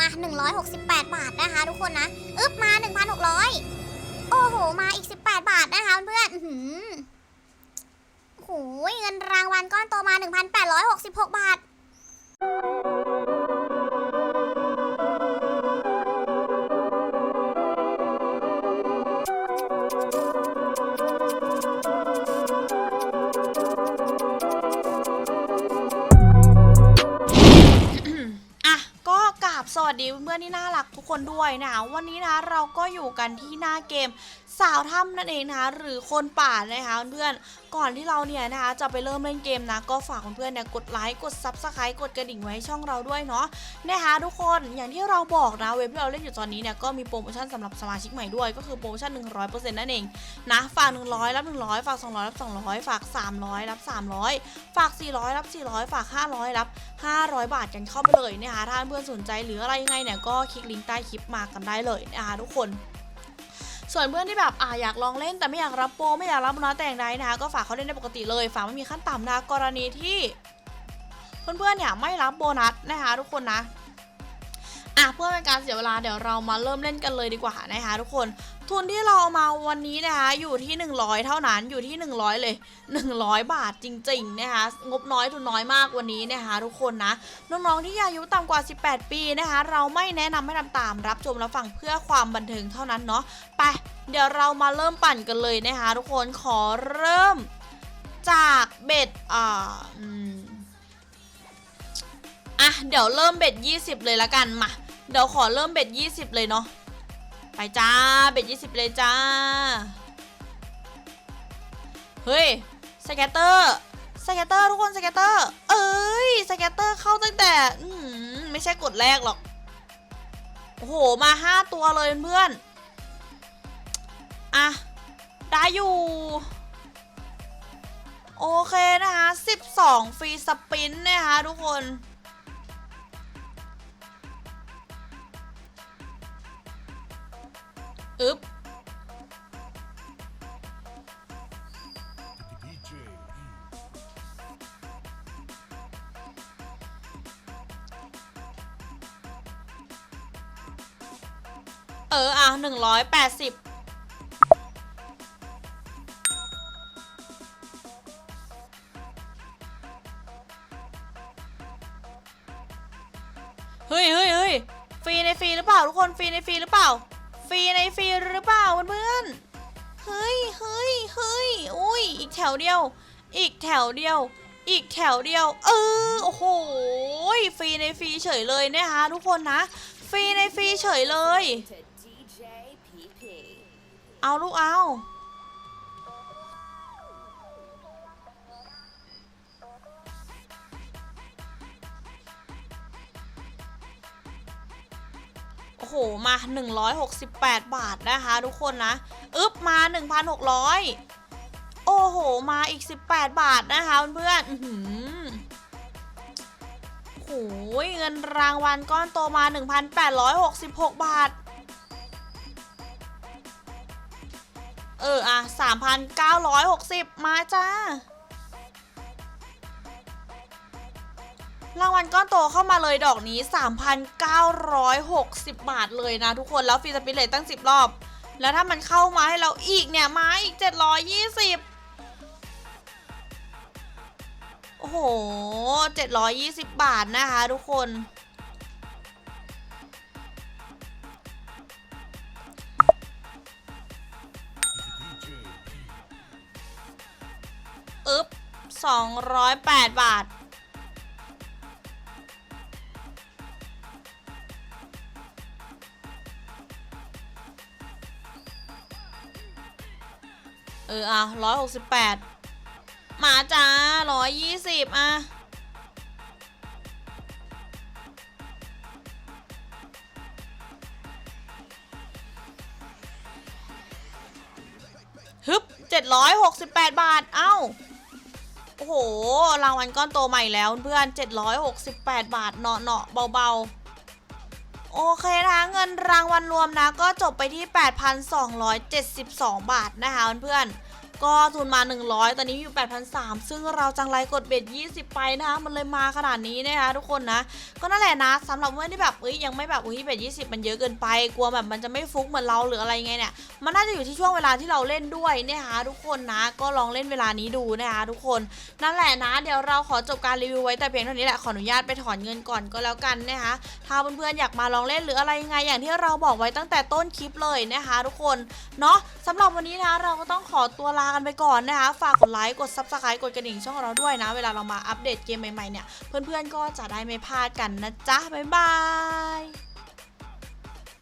มา 168 บาทนะคะ ทุกคนนะอึ๊บมา 1,600 โอ้โห มาอีก 18 บาทนะคะเพื่อนโอ้โหเงินรางวัลก้อนโตมา 1,866 บาท ราบสวัสดีเพื่อนๆที่น่ารักทุกคนด้วยนะคะวันนี้นะเราก็อยู่กันที่หน้าเกม สาวถ้ำนั่นเองนะคะหรือคนป่านะคะเพื่อนก่อนที่เราเนี่ยนะคะจะไปเริ่มเล่นเกมนะก็ฝากเพื่อนๆเนี่ยกดไลค์กดซับสไครต์กดกระดิ่งไว้ช่องเราด้วยเนาะนะคะทุกคนอย่างที่เราบอกนะเว็บที่เราเล่นอยู่ตอนนี้เนี่ยก็มีโปรโมชั่นสำหรับสมาชิกใหม่ด้วย ก็คือโปรโมชั่น 100%นั่นเองนะฝาก 100 รับ 100 ฝาก 200 รับ 200 ฝาก 300 รับ 300 ฝาก 400 รับ 400 ฝาก 500 รับ 500 บาทกันเข้าไปเลยนะคะถ้าเพื่อนสนใจหรืออะไรยังไงเนี่ยก็คลิกลิงก์ใต้คลิปมากันได้เลยนะคะทุกคน ส่วนเพื่อนที่แบบอ่าอยากลองเล่นแต่ไม่อยากรับโปรไม่อยากรับโบนัสแต่อย่างใดนะคะก็ฝากเขาเล่นได้ปกติเลย ฝากไม่มีขั้นต่ำนะกรณีที่เพื่อนๆเนี่ยไม่รับโบนัสนะคะทุกคนนะอะเพื่อเป็นการเสียเวลาเดี๋ยวเรามาเริ่มเล่นกันเลยดีกว่านะคะทุกคน ทุนที่เราเอามาวันนี้นะคะอยู่ที่ 100 เท่านั้นอยู่ที่ 100 เลย 100 บาทจริงๆนะคะงบน้อยทุนน้อยมากวันนี้นะคะ ทุกคนนะน้องๆที่อายุต่ำกว่า 18 ปีนะคะ เราไม่แนะนำให้ทำตามรับชมและฟังเพื่อความบันเทิงเท่านั้นเนาะไปเดี๋ยวเรามาเริ่มปั่นกันเลยนะคะ ทุกคนขอเริ่มจากเบ็ดอ่าอะเดี๋ยวเริ่มเบ็ด 20 เลยละกันมาเดี๋ยวขอเริ่มเบ็ด 20 เลยเนาะ ไปจ้าเบ็ด20เลยจ้า เฮ้ยสแกตเตอร์สแกตเตอร์ทุกคนสแกตเตอร์ เอ้ยสแกตเตอร์เข้าตั้งแต่อืไม่ใช่กดแรกหรอก โอ้โห มาห้าตัวเลยเพื่อนอะ ได้อยู่ โอเคนะคะ 12 ฟรีสปินนะคะทุกคน อึ๊บเอออะหนึ่งร้อยแปดสิบเฮ้ยเฮ้ยเฮ้ยฟรีในฟรีหรือเปล่า ทุกคนฟรีในฟรีหรือเปล่า ฟรีในฟรีหรือเปล่าเพื่อนๆเฮ้ยเฮ้ยเฮ้ยอุ้ยอีกแถวเดียว อีกแถวเดียว อีกแถวเดียว เออโอ้โหฟรีในฟรีเฉยเลยนะคะทุกคนนะ ฟรีในฟรีเฉยเลย เอาลูกเอา มา 168 บาทนะคะ ทุกคนนะอึ๊บมา 1,600 โอ้โห มาอีก 18 บาทนะคะเพื่อนๆอื้อหือโอ้โหเงินรางวัลก้อนโตมา 1,866 บาท เออ อะ 3,960 มาจ้า รางวัลก้อนโตเข้ามาเลยดอกนี้ 3,960 บาทเลยนะทุกคนแล้วฟรีสปินเลยตั้ง 10 รอบ แล้วถ้ามันเข้ามาให้เราอีกเนี่ยมาอีก 720 โอ้โห 720 บาทนะคะทุกคนอึ๊บ208 บาท เอออะร้อยหกสิบแปดหมาจ้าร้อยยี่สิบอะฮึบเจ็ดร้อยหกสิบแปดบาท เอ้า โอ้โห รางวัลก้อนโตใหม่แล้วเพื่อนเจ็ดร้อยหกสิบแปดบาทเนาะเนาะเบาๆ โอเคนะคะเงินรางวัลรวมนะก็จบไปที่ 8,272 บาทนะคะเพื่อน ก็ทุนมา 100 ตอนนี้อยู่ 8,003ซึ่งเราจังไรกดเบ็ด 20 ไปนะคะมันเลยมาขนาดนี้นะคะทุกคนนะ ก็นั่นแหละนะสำหรับเพื่อนที่แบบเอ้ยยังไม่แบบอุ้ยเบ็ด 20 มันเยอะเกินไปกลัวแบบมันจะไม่ฟุกเหมือนเราหรืออะไรไงเนี่ยมันน่าจะอยู่ที่ช่วงเวลาที่เราเล่นด้วยนะคะทุกคนนะก็ลองเล่นเวลานี้ดูนะคะทุกคนนั่นแหละนะ เดี๋ยวเราขอจบการรีวิวไว้แต่เพียงเท่านี้แหละขออนุญาตไปถอนเงินก่อนก็แล้วกันนะคะถ้าเพื่อนๆอยากมาลองเล่นหรืออะไรยังไงอย่างที่เราบอกไว้ตั้งแต่ต้นคลิปเลยนะคะ ทุกคนเนาะสำหรับวันนี้นะเราก็ต้องขอตัวลากันไปก่อนนะคะ ฝากกดไลค์ กด subscribe กดกระดิ่งช่องเราด้วยนะ เวลาเรามาอัปเดตเกมใหม่ๆเนี่ย เพื่อนๆก็จะได้ไม่พลาดกันนะจ๊ะ บ๊ายบาย